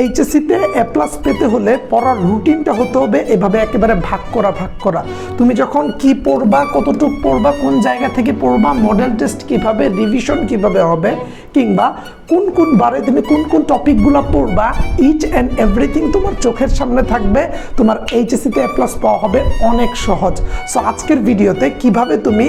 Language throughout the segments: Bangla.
এইচএসসিতে এ প্লাস পেতে হলে পড়ার রুটিনটা হতে হবে, এভাবে একেবারে ভাগ করা ভাগ করা। তুমি যখন কি পড়বা, কতটুকু পড়বা, কোন জায়গা থেকে পড়বা মডেল টেস্ট কীভাবে রিভিশন কীভাবে হবে, কিংবা কোন কোন বারে তুমি কোন কোন টপিকগুলো পড়বা ইচ অ্যান্ড এভরিথিং তোমার চোখের সামনে থাকবে, তোমার এইচএসসিতে এ প্লাস পাওয়া হবে অনেক সহজ। সো আজকের ভিডিওতে কীভাবে তুমি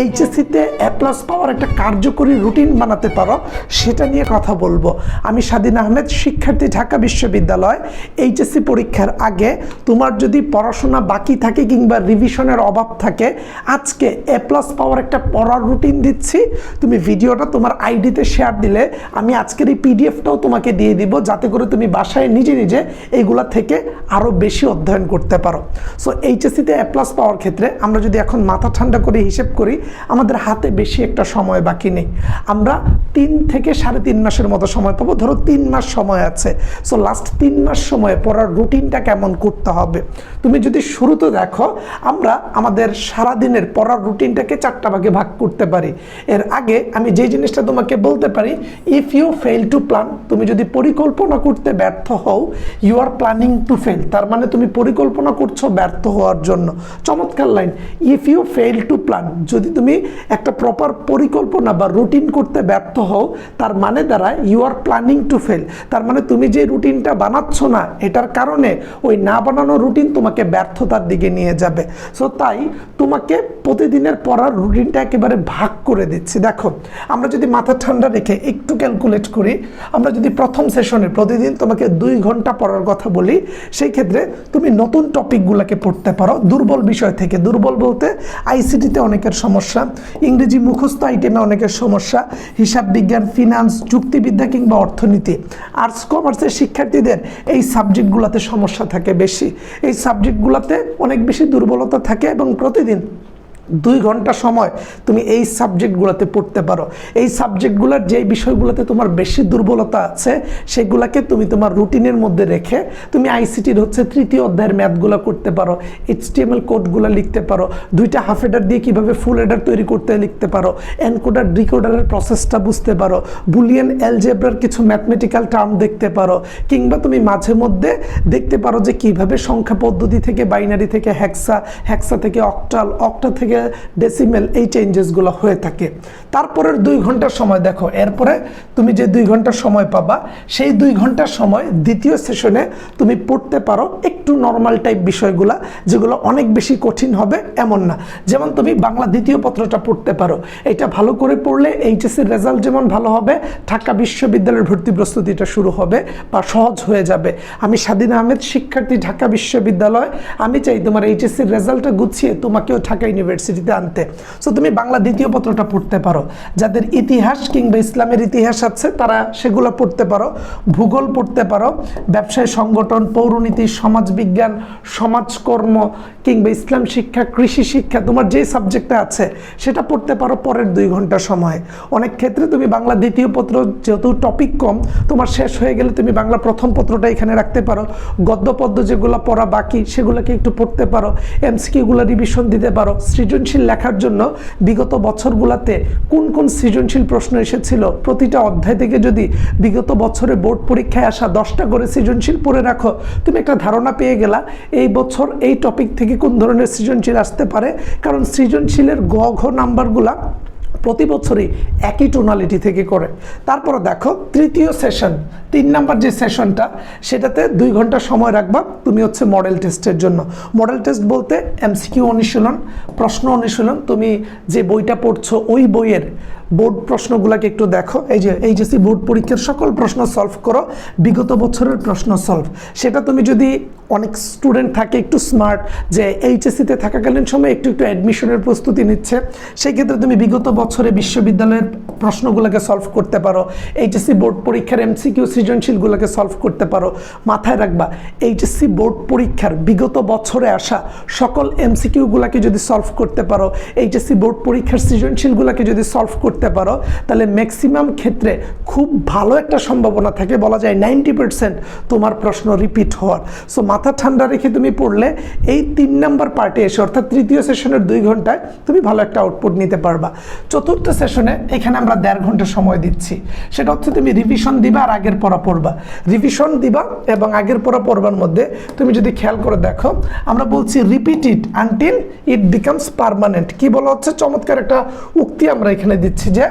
এইচএসসিতে এ প্লাস পাওয়ার একটা কার্যকরী রুটিন বানাতে পারো, সেটা নিয়ে কথা বলব। আমি স্বাধীন আহমেদ, শিক্ষার্থী ঢাকা বিশ্ববিদ্যালয় এইচএসসি পরীক্ষার আগে তোমার যদি পড়াশোনা বাকি থাকে কিংবা রিভিশনের অভাব থাকে, আজকে এ প্লাস পাওয়ার একটা পড়ার রুটিন দিচ্ছি। তুমি ভিডিওটা তোমার আইডিতে শেয়ার দিলে, আমি আজকের এই পিডিএফটাও তোমাকে দিয়ে দিব, যাতে করে তুমি বাসায় নিজে নিজে এইগুলা থেকে আরও বেশি অধ্যয়ন করতে পারো। সো এইচএসসিতে এ প্লাস পাওয়ার ক্ষেত্রে আমরা যদি এখন মাথা ঠান্ডা করে হিসেব করি, আমাদের হাতে বেশি একটা সময় বাকি নেই। আমরা তিন থেকে সাড়ে তিন মাসের মতো সময় পাবো। ধরো তিন মাস সময় আছে। সো লাস্ট তিন মাস সময়ে পড়ার রুটিনটা কেমন করতে হবে? তুমি যদি শুরুতে দেখো, আমরা আমাদের সারাদিনের পড়ার রুটিনটাকে চারটা ভাগে ভাগ করতে পারি। এর আগে আমি যে জিনিসটা তোমাকে বলতে পারি if you fail to plan তুমি যদি পরিকল্পনা করতে ব্যর্থ হও you are planning to fail তার মানে তুমি পরিকল্পনা করছ ব্যর্থ হওয়ার জন্য। চমৎকার line if you fail to plan যদি তুমি একটা প্রপার পরিকল্পনা বা রুটিন করতে ব্যর্থ হও, তার মানে দ্বারা you are planning to fail তার মানে তুমি যে রুটিনটা বানাচ্ছ না, এটার কারণে ওই না বানানো রুটিন তোমাকে ব্যর্থতার দিকে নিয়ে যাবে। সো তাই তোমাকে প্রতিদিনের পড়ার রুটিনটা একেবারে ভাগ করে দিচ্ছি। দেখো, আমরা যদি মাথা ঠান্ডা রেখে একটু ক্যালকুলেট করি, আমরা যদি প্রথম সেশনে প্রতিদিন তোমাকে দুই ঘণ্টা পড়ার কথা বলি, সেই ক্ষেত্রে তুমি নতুন টপিকগুলোকে পড়তে পারো। দুর্বল বিষয় থেকে, দুর্বল বলতে আইসিটিতে অনেকের সমস্যা, ইংরেজি মুখস্থ আইটেমে অনেকের সমস্যা, হিসাব বিজ্ঞান ফিনান্স যুক্তিবিদ্যা কিংবা অর্থনীতি আর্টস কমার্সের শিক্ষার্থীদের এই সাবজেক্টগুলোতে সমস্যা থাকে বেশি। এই সাবজেক্টগুলোতে অনেক বেশি দুর্বলতা থাকে এবং প্রতিদিন দুই ঘণ্টা সময় তুমি এই সাবজেক্টগুলোতে পড়তে পারো। এই সাবজেক্টগুলোর যে বিষয়গুলোতে তোমার বেশি দুর্বলতা আছে, সেগুলোকে তুমি তোমার রুটিনের মধ্যে রেখে তুমি আইসিটির হচ্ছে তৃতীয় অধ্যায়ের ম্যাথগুলো করতে পারো, এইচটিএমএল কোডগুলো লিখতে পারো, দুইটা হাফ এডার দিয়ে কীভাবে ফুল এডার তৈরি করতে লিখতে পারো, এনকোডার, ডিকোডারের প্রসেসটা বুঝতে পারো, বুলিয়ান অ্যালজেব্রার কিছু ম্যাথমেটিক্যাল টার্ম দেখতে পারো, কিংবা তুমি মাঝে মধ্যে দেখতে পারো যে কীভাবে সংখ্যা পদ্ধতি থেকে বাইনারি থেকে হ্যাক্সা হ্যাক্সা থেকে অক্টাল, অক্টা থেকে ডেসিমেল এই চেঞ্জেসগুলো হয়ে থাকে। তারপরের দুই ঘণ্টার সময় দেখো, এরপরে তুমি যে দুই ঘণ্টার সময় পাবা, সেই দুই ঘণ্টার সময় দ্বিতীয় সেশনে তুমি পড়তে পারো একটু নর্মাল টাইপ বিষয়গুলা, যেগুলো অনেক বেশি কঠিন হবে এমন না। যেমন তুমি বাংলা দ্বিতীয় পত্রটা পড়তে পারো। এটা ভালো করে পড়লে এইচএসসির রেজাল্ট যেমন ভালো হবে, ঢাকা বিশ্ববিদ্যালয়ের ভর্তি প্রস্তুতিটা শুরু হবে বা সহজ হয়ে যাবে। আমি স্বাধীন আহমেদ, শিক্ষার্থী, ঢাকা বিশ্ববিদ্যালয়। আমি চাই তোমার এইচএসসির রেজাল্টটা গুছিয়ে তোমাকেও ঢাকা ইউনিভার্সিটিতে আনতে। সো তুমি বাংলা দ্বিতীয় পত্রটা পড়তে পারো। যাদের ইতিহাস কিংবা ইসলামের ইতিহাস আছে, তারা সেগুলো পড়তে পারো। ভূগোল পড়তে পারো। ব্যবসায় সংগঠন, পৌরনীতি, সমাজবিজ্ঞান, সমাজকর্ম কিংবা ইসলাম শিক্ষা, কৃষি শিক্ষা, তোমার যে সাবজেক্টটা আছে, সেটা পড়তে পারো পরের দুই ঘণ্টা সময়। অনেক ক্ষেত্রে তুমি বাংলা দ্বিতীয় পত্র যেহেতু টপিক কম, তোমার শেষ হয়ে গেলে তুমি বাংলা প্রথম পত্রটা এখানে রাখতে পারো। গদ্য পদ্য যেগুলো পড়া বাকি, সেগুলোকে একটু পড়তে পারো। এমসিকিউগুলো রিভিশন দিতে পারো। সৃজনশীল লেখার জন্য বিগত বছরগুলোতে কোন কোন সৃজনশীল প্রশ্ন এসেছিল? প্রতিটা অধ্যায় থেকে যদি বিগত বছরে বোর্ড পরীক্ষায় আসা দশটা করে সৃজনশীল পড়ে রাখো, তুমি একটা ধারণা পেয়ে গেলা, এই বছর এই টপিক থেকে কোন ধরনের সৃজনশীল আসতে পারে? কারণ সৃজনশীলের গ, ঘ নাম্বারগুলা প্রতি বছরই একই টোনালিটি থেকে করে। তারপরে দেখো, তৃতীয় সেশন তিন নাম্বার যে সেশনটা সেটাতে দুই ঘণ্টা সময় রাখবা তুমি হচ্ছে মডেল টেস্টের জন্য। মডেল টেস্ট বলতে এমসিকিউ অনুশীলন, প্রশ্ন অনুশীলন, তুমি যে বইটা পড়ছো ওই বইয়ের বোর্ড প্রশ্নগুলোকে একটু দেখো। এই যে এইচএসসি বোর্ড পরীক্ষার সকল প্রশ্ন সলভ করো। বিগত বছরের প্রশ্ন সলভ সেটা তুমি যদি অনেক স্টুডেন্ট থাকে, একটু স্মার্ট যে এইচএসসিতে থাকাকালীন সময় একটু একটু অ্যাডমিশনের প্রস্তুতি নিচ্ছে সেই ক্ষেত্রে তুমি বিগত বছরে বিশ্ববিদ্যালয়ের প্রশ্নগুলোকে সলভ করতে পারো। এইচএসসি বোর্ড পরীক্ষার এমসিকিউ সৃজনশীলগুলোকে সলভ করতে পারো। মাথায় রাখবা এইচএসসি বোর্ড পরীক্ষার বিগত বছরে আসা সকল এমসিকিউগুলোকে যদি সলভ করতে পারো এইচএসসি বোর্ড পরীক্ষার সৃজনশীলগুলোকে যদি সলভ করতে করতে পারো, তাহলে ম্যাক্সিমাম ক্ষেত্রে খুব ভালো একটা সম্ভাবনা থাকে, বলা যায় নাইনটি পার্সেন্ট তোমার প্রশ্ন রিপিট হওয়ার। সো মাথা ঠান্ডা রেখে তুমি পড়লে এই তিন নাম্বার পার্টে এসে, অর্থাৎ তৃতীয় সেশনের দুই ঘন্টায় তুমি ভালো একটা আউটপুট নিতে পারবা। চতুর্থ সেশনে এখানে আমরা দেড় ঘণ্টা সময় দিচ্ছি। সেটা হচ্ছে তুমি রিভিশন দিবা আর আগের পড়া পড়বা। রিভিশন দিবা এবং আগের পড়া পড়বার মধ্যে তুমি যদি খেয়াল করে দেখো, আমরা বলছি repeat it until it becomes permanent কি বলা হচ্ছে? চমৎকার একটা উক্তি আমরা এখানে দিচ্ছি। যে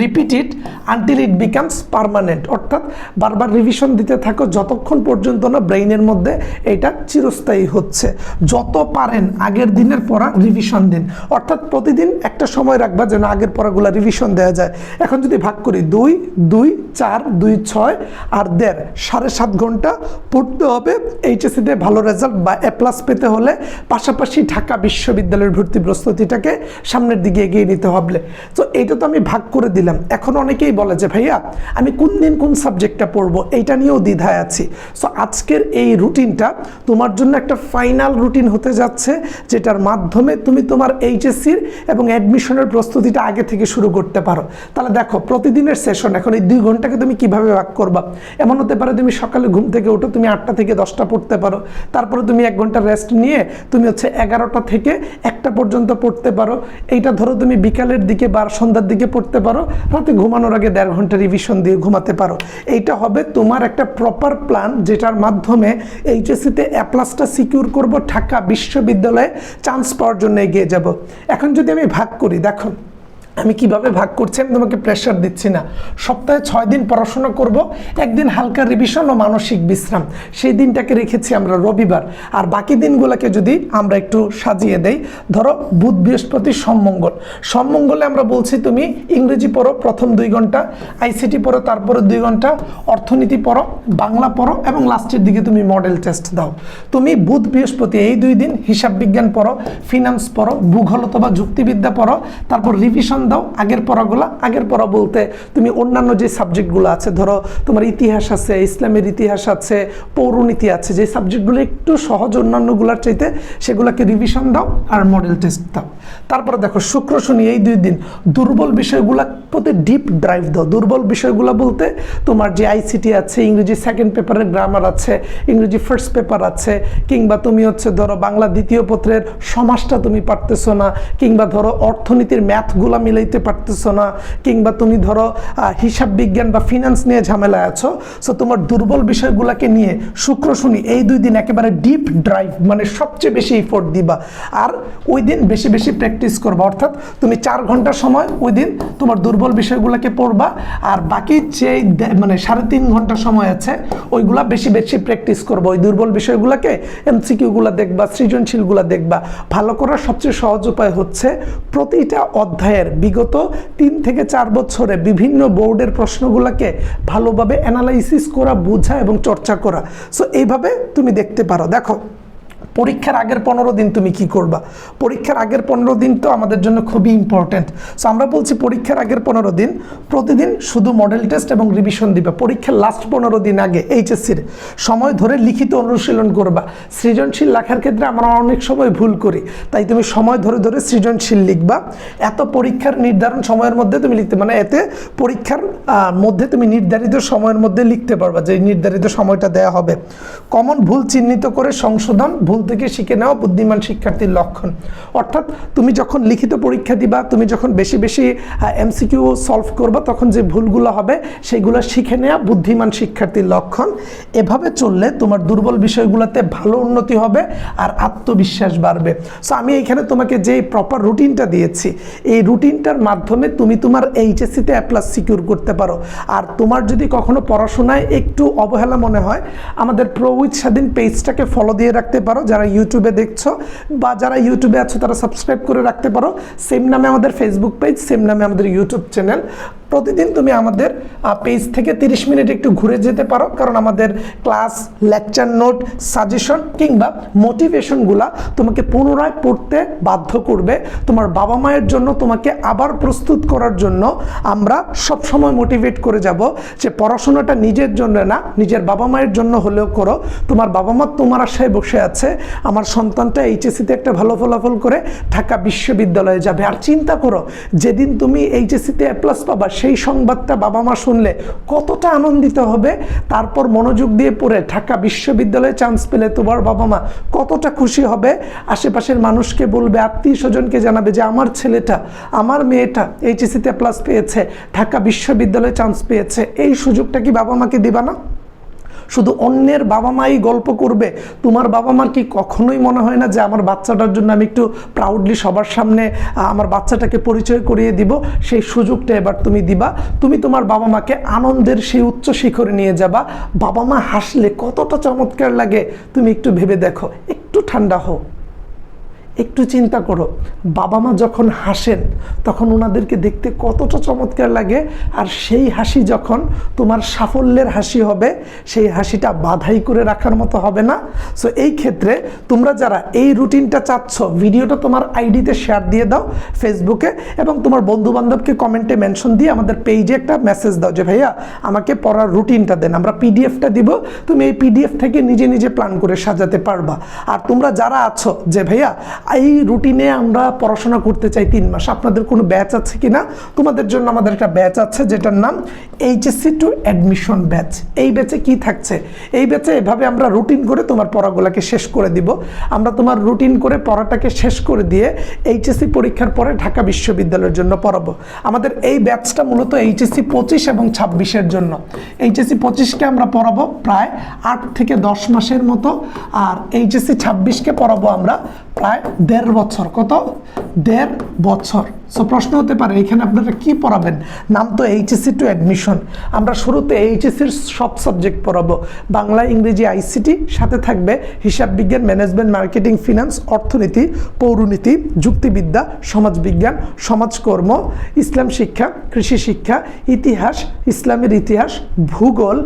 repeat it until it becomes permanent অর্থাৎ বারবার রিভিশন দিতে থাকো যতক্ষণ পর্যন্ত না ব্রেইনের মধ্যে এটা চিরস্থায়ী হচ্ছে। যত পারেন আগের দিনের পড়া রিভিশন দিন। অর্থাৎ প্রতিদিন একটা সময় রাখবা যেন আগের পড়াগুলো রিভিশন দেওয়া যায়। এখন যদি ভাগ করি, দুই দুই, চার, দুই, ছয় আর দেড়, সাড়ে সাত ঘণ্টা পড়তে হবে এইচএসিতে ভালো রেজাল্ট বা এ প্লাস পেতে হলে। পাশাপাশি ঢাকা বিশ্ববিদ্যালয়ের ভর্তি প্রস্তুতিটাকে সামনের দিকে এগিয়ে নিতে হবে। তো এইটা তো আমি ভাগ করে দিলাম। এখন অনেকেই বলে যে, ভাইয়া, আমি কোন দিন কোন সাবজেক্টটা পড়ব? এইটা নিয়েও দ্বিধায় আছি। সো আজকের এই রুটিনটা তোমার জন্য একটা ফাইনাল রুটিন হতে যাচ্ছে, যেটার মাধ্যমে তুমি তোমার এইচএসসির এবং অ্যাডমিশনের প্রস্তুতিটা আগে থেকে শুরু করতে পারো। তাহলে দেখো, প্রতিদিনের সেশন, এখন এই দুই ঘন্টাকে তুমি কীভাবে ভাগ করবা? এমন হতে পারে তুমি সকালে ঘুম থেকে উঠো তুমি আটটা থেকে দশটা পড়তে পারো। তারপরে তুমি এক ঘণ্টা রেস্ট নিয়ে তুমি হচ্ছে এগারোটা থেকে একটা পর্যন্ত পড়তে পারো। এইটা ধরো তুমি বিকালের দিকে বা সন্ধ্যার দিকে পড়তে পারো। রাতে ঘুমানোর আগে দেড় ঘণ্টা রিভিশন দিয়ে ঘুমাতে পারো। এইটা হবে তোমার একটা প্রপার প্ল্যান যেটার মাধ্যমে এইচএসসিতে অ্যাপ্লাসটা সিকিউর করব, ঢাকা বিশ্ববিদ্যালয়ে চান্স পাওয়ার জন্য এগিয়ে যাব। এখন যদি আমি ভাগ করি, দেখো আমি কীভাবে ভাগ করছি আমি তোমাকে প্রেশার দিচ্ছি না। সপ্তাহে ছয় দিন পড়াশোনা করব, একদিন হালকা রিভিশন ও মানসিক বিশ্রাম। সেই দিনটাকে রেখেছি আমরা রবিবার। আর বাকি দিনগুলোকে যদি আমরা একটু সাজিয়ে দেই, ধরো বুধ, বৃহস্পতি সম্মঙ্গল সম্মঙ্গলে আমরা বলছি তুমি ইংরেজি পড়ো প্রথম দুই ঘণ্টা আইসিটি পড়ো, তারপরে দুই ঘণ্টা, অর্থনীতি পড়ো, বাংলা পড়ো এবং লাস্টের দিকে তুমি মডেল টেস্ট দাও। তুমি বুধ, বৃহস্পতি এই দুই দিন হিসাব বিজ্ঞান পড়ো ফিনান্স পড়ো, ভূগোল অথবা যুক্তিবিদ্যা পড়ো, তারপর রিভিশন দাও, আগের পড়াগুলো, আগের পড়া বলতে তুমি অন্যান্য যে সাবজেক্টগুলো আছে, ধরো তোমার ইতিহাস আছে, ইসলামের ইতিহাস আছে, পৌরনীতি আছে, যে সাবজেক্টগুলো একটু সহজ অন্যান্যগুলোর চাইতে সেগুলোকে রিভিশন দাও আর মডেল টেস্ট দাও। তারপরে দেখো, শুক্র শনি এই দুই দিন, দুর্বল বিষয়গুলোর প্রতি ডিপ ড্রাইভ দাও। দুর্বল বিষয়গুলো বলতে তোমার যে আইসিটি আছে, ইংরেজি সেকেন্ড পেপারের গ্রামার আছে, ইংরেজি ফার্স্ট পেপার আছে, কিংবা তুমি হচ্ছে ধরো বাংলা দ্বিতীয় পত্রের সমাজটা তুমি পারতেছো না, কিংবা ধরো অর্থনীতির ম্যাথগুলো মিলাইতে পারতেছো না, কিংবা তুমি ধরো হিসাব বিজ্ঞান বা ফিনান্স নিয়ে ঝামেলায় আছো সো তোমার দুর্বল বিষয়গুলোকে নিয়ে শুক্র শুনি এই দুই দিন একেবারে ডিপ ড্রাইভ মানে সবচেয়ে বেশি ইফোর্ট দিবা। আর ওই দিন বেশি বেশি প্র্যাকটিস করবা, অর্থাৎ তুমি চার ঘণ্টা সময় ওই দিন তোমার দুর্বল বিষয়গুলোকে পড়বা, আর বাকি যে মানে সাড়ে তিন ঘণ্টা সময় আছে, ওইগুলা বেশি বেশি প্র্যাকটিস করব। ওই দুর্বল বিষয়গুলোকে এমসিকিউগুলো দেখবা, সৃজনশীলগুলো দেখবা। ভালো করার সবচেয়ে সহজ উপায় হচ্ছে প্রতিটা অধ্যায়ের বিগত তিন থেকে চার বছরে বিভিন্ন বোর্ডের প্রশ্নগুলোকে ভালোভাবে অ্যানালাইসিস করা, বোঝা এবং চর্চা করা। সো এইভাবে তুমি দেখতে পারো। দেখো পরীক্ষার আগের পনেরো দিন তুমি কি করবা? পরীক্ষার আগের পনেরো দিন তো আমাদের জন্য খুবই ইম্পর্ট্যান্ট সো আমরা বলছি পরীক্ষার আগের পনেরো দিন, প্রতিদিন শুধু মডেল টেস্ট এবং রিভিশন দিবা। পরীক্ষার লাস্ট পনেরো দিন আগে এইচএসসির সময় ধরে লিখিত অনুশীলন করবা। সৃজনশীল লেখার ক্ষেত্রে আমরা অনেক সময় ভুল করি। তাই তুমি সময় ধরে ধরে সৃজনশীল লিখবা। এত পরীক্ষার নির্ধারণ সময়ের মধ্যে তুমি লিখতে মানে এতে পরীক্ষার মধ্যে তুমি নির্ধারিত সময়ের মধ্যে লিখতে পারবা যে নির্ধারিত সময়টা দেয়া হবে। কমন ভুল চিহ্নিত করে সংশোধন, ভুল থেকে শিখে নেওয়া বুদ্ধিমান শিক্ষার্থীর লক্ষণ। অর্থাৎ তুমি যখন লিখিত পরীক্ষা দিবা, তুমি যখন বেশি বেশি এমসিকিউ সলভ করবা, তখন যে ভুলগুলো হবে, সেগুলো শিখে নেওয়া বুদ্ধিমান শিক্ষার্থীর লক্ষণ। এভাবে চললে তোমার দুর্বল বিষয়গুলোতে ভালো উন্নতি হবে আর আত্মবিশ্বাস বাড়বে। সো আমি এখানে তোমাকে যে প্রপার রুটিনটা দিয়েছি, এই রুটিনটার মাধ্যমে তুমি তোমার এইচএসসিতে অ্যাপ্লাস সিকিউর করতে পারো। আর তোমার যদি কখনো পড়াশোনায় একটু অবহেলা মনে হয়, আমাদের প্রো উইথ স্বাধীন পেজটাকে ফলো দিয়ে রাখতে পারো যারা ইউটিউবে দেখছ বা যারা ইউটিউবে আছো, তারা সাবস্ক্রাইব করে রাখতে পারো। সেম নামে আমাদের ফেসবুক পেজ সেম নামে আমাদের ইউটিউব চ্যানেল প্রতিদিন তুমি আমাদের পেজ থেকে তিরিশ মিনিট একটু ঘুরে যেতে পারো। কারণ আমাদের ক্লাস লেকচার নোট সাজেশন কিংবা মোটিভেশনগুলা তোমাকে পুনরায় পড়তে বাধ্য করবে। তোমার বাবা মায়ের জন্য তোমাকে আবার প্রস্তুত করার জন্য আমরা সব সময় মোটিভেট করে যাব যে পড়াশোনাটা নিজের জন্য না, নিজের বাবা মায়ের জন্য হলেও করো। তোমার বাবা মা তোমার আশায় বসে আছে, আমার সন্তানটা এইচএসিতে একটা ভালো ফলাফল করে ঢাকা বিশ্ববিদ্যালয়ে যাবে। আর চিন্তা করো, যেদিন তুমি এইচএসিতে এ প্লাস পাবা সেই সংবাদটা বাবা মা শুনলে কতটা আনন্দিত হবে। তারপর মনোযোগ দিয়ে পড়ে ঢাকা বিশ্ববিদ্যালয়ে চান্স পেলে তোমার বাবা মা কতটা খুশি হবে। আশেপাশের মানুষকে বলবে, আত্মীয় স্বজনকে জানাবে যে আমার ছেলেটা, আমার মেয়েটা এইচএসিতে প্লাস পেয়েছে, ঢাকা বিশ্ববিদ্যালয়ে চান্স পেয়েছে। এই সুযোগটা কি বাবা মাকে দিবা না? শুধু অন্যের বাবা মাই গল্প করবে। তোমার বাবা মা কি কখনোই মনে হয় না যে আমার বাচ্চাটার জন্য আমি একটু প্রাউডলি সবার সামনে আমার বাচ্চাটাকে পরিচয় করিয়ে দিব? সেই সুযোগটা এবার তুমি দিবা। তুমি তোমার বাবা মাকে আনন্দের সেই উচ্চ শিখরে নিয়ে যাবা। বাবা মা হাসলে কতটা চমৎকার লাগে। তুমি একটু ভেবে দেখো, একটু ঠান্ডা হও একটু চিন্তা করো। বাবা মা যখন হাসেন, তখন ওনাদেরকে দেখতে কতটা চমৎকার লাগে। আর সেই হাসি যখন তোমার সাফল্যের হাসি হবে, সেই হাসিটা বাধাই করে রাখার মতো হবে না। সো এই ক্ষেত্রে তোমরা যারা এই রুটিনটা চাচ্ছ, ভিডিওটা তোমার আইডিতে শেয়ার দিয়ে দাও ফেসবুকে এবং তোমার বন্ধু বান্ধবকে কমেন্টে মেনশন দিয়ে আমাদের পেজে একটা মেসেজ দাও যে, ভাইয়া, আমাকে পড়ার রুটিনটা দেন, আমরা পিডিএফটা দিব। তুমি এই পিডিএফ থেকে নিজে নিজে প্ল্যান করে সাজাতে পারবা। আর তোমরা যারা আছো যে, ভাইয়া এই রুটিনে আমরা পড়াশোনা করতে চাই তিন মাস। আপনাদের কোনো ব্যাচ আছে কি না তোমাদের জন্য আমাদের একটা ব্যাচ আছে যেটার নাম এইচএসসি টু অ্যাডমিশন ব্যাচ এই ব্যাচে কি থাকছে? এই ব্যাচে এভাবে আমরা রুটিন করে তোমার পড়াগুলোকে শেষ করে দিব। আমরা তোমার রুটিন করে পড়াটাকে শেষ করে দিয়ে এইচএসসি পরীক্ষার পরে ঢাকা বিশ্ববিদ্যালয়ের জন্য পড়াবো। আমাদের এই ব্যাচটা মূলত এইচএসসি পঁচিশ এবং ছাব্বিশের জন্য। এইচএসসি পঁচিশকে আমরা পড়াবো প্রায় আট থেকে দশ মাসের মতো। আর এইচএসসি ছাব্বিশকে পড়াবো আমরা প্রায় দেড় বছর কত? দেড় বছর। সো প্রশ্ন হতে পারে, এখানে আপনারা কি পড়াবেন? নাম তো এইচএসসি টু অ্যাডমিশন আমরা শুরুতে এইচএসসির সব সাবজেক্ট পড়াবো। বাংলা, ইংরেজি আইসিটি সাথে থাকবে হিসাব বিজ্ঞান ম্যানেজমেন্ট মার্কেটিং ফিনান্স অর্থনীতি, পৌরনীতি, যুক্তিবিদ্যা, সমাজবিজ্ঞান, সমাজকর্ম, ইসলাম শিক্ষা, কৃষি শিক্ষা, ইতিহাস, ইসলামের ইতিহাস, ভূগোল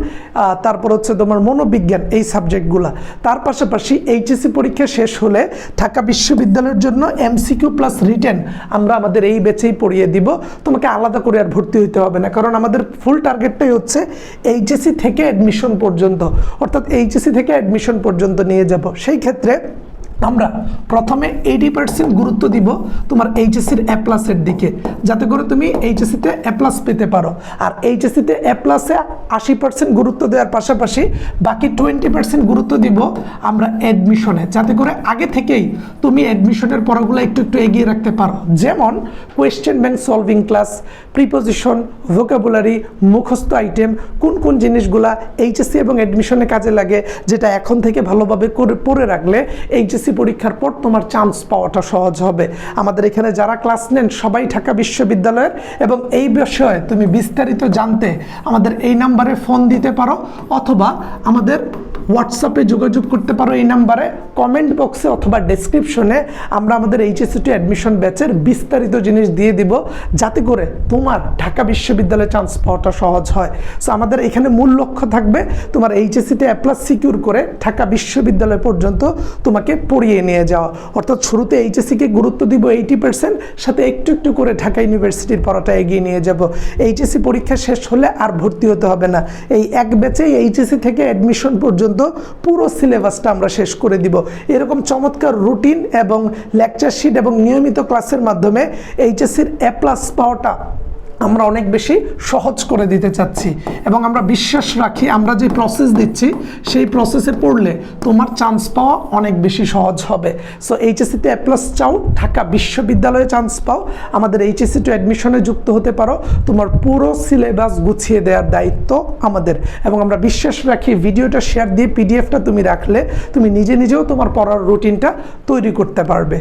তারপর হচ্ছে তোমার মনোবিজ্ঞান, এই সাবজেক্টগুলা তার পাশাপাশি এইচএসসি পরীক্ষা শেষ হলে ঢাকা বিশ্ববিদ্যালয়ের জন্য এমসিকিউ প্লাস রিটেন আমরা আমাদের এই বেচেই পড়িয়ে দিব। তোমাকে আলাদা করে আর ভর্তি হইতে হবে না। কারণ আমাদের ফুল টার্গেটটাই হচ্ছে এইচএসসি থেকে অ্যাডমিশন পর্যন্ত। অর্থাৎ এইচএসসি থেকে অ্যাডমিশন পর্যন্ত নিয়ে যাব। সেই ক্ষেত্রে আমরা প্রথমে এইটি পার্সেন্ট গুরুত্ব দিব তোমার এইচএসসির এ প্লাসের দিকে। যাতে করে তুমি এইচএসসিতে এ প্লাস পেতে পারো। আর এইচএসসিতে এ প্লাসে আশি পার্সেন্ট গুরুত্ব দেওয়ার পাশাপাশি বাকি টোয়েন্টি পার্সেন্ট গুরুত্ব দিব আমরা অ্যাডমিশনে যাতে করে আগে থেকেই তুমি অ্যাডমিশনের পড়াগুলো একটু একটু এগিয়ে রাখতে পারো। যেমন question bank solving class preposition vocabulary মুখস্থ আইটেম কোন কোন জিনিসগুলা এইচএসসি এবং অ্যাডমিশনে কাজে লাগে, যেটা এখন থেকে ভালোভাবে করে পড়ে রাখলে এইচএসসি পরীক্ষার পর তোমার চান্স পাওয়াটা সহজ হবে। আমাদের এখানে যারা ক্লাস নেন, সবাই ঢাকা বিশ্ববিদ্যালয়ের এবং এই বিষয়ে তুমি বিস্তারিত জানতে আমাদের এই নাম্বারে ফোন দিতে পারো অথবা আমাদের হোয়াটসঅ্যাপে যোগাযোগ করতে পারো এই নাম্বারে কমেন্ট বক্সে অথবা ডেসক্রিপশনে আমরা আমাদের এইচএসসি টু অ্যাডমিশন ব্যাচের বিস্তারিত জিনিস দিয়ে দিব, যাতে করে তোমার ঢাকা বিশ্ববিদ্যালয়ে চান্স পাওয়াটা সহজ হয়। সো আমাদের এখানে মূল লক্ষ্য থাকবে তোমার এইচএসসিতে অ্যাপ্লাস সিকিউর করে ঢাকা বিশ্ববিদ্যালয় পর্যন্ত তোমাকে পড়িয়ে নিয়ে যাওয়া। অর্থাৎ শুরুতে এইচএসসিকে গুরুত্ব দিব এইটি পার্সেন্ট সাথে একটু একটু করে ঢাকা ইউনিভার্সিটির পড়াটা এগিয়ে নিয়ে যাব। এইচএসসি পরীক্ষা শেষ হলে আর ভর্তি হতে হবে না। এই এক ব্যাচেই এইচএসসি থেকে অ্যাডমিশন পর্যন্ত পুরো সিলেবাসটা আমরা শেষ করে দিব। এরকম চমৎকার রুটিন এবং লেকচার শিট এবং নিয়মিত ক্লাসের মাধ্যমে এইচএসসির এ প্লাস পাওয়াটা আমরা অনেক বেশি সহজ করে দিতে চাচ্ছি এবং আমরা বিশ্বাস রাখি, আমরা যে প্রসেস দিচ্ছি, সেই প্রসেসে পড়লে তোমার চান্স পাওয়া অনেক বেশি সহজ হবে। সো এইচএসসিতে এ প্লাস চাও, ঢাকা বিশ্ববিদ্যালয়ে চান্স পাও। আমাদের এইচএসসি টু অ্যাডমিশনে যুক্ত হতে পারো। তোমার পুরো সিলেবাস গুছিয়ে দেওয়ার দায়িত্ব আমাদের। এবং আমরা বিশ্বাস রাখি, ভিডিওটা শেয়ার দিয়ে পিডিএফটা তুমি রাখলে, তুমি নিজে নিজেও তোমার পড়ার রুটিনটা তৈরি করতে পারবে।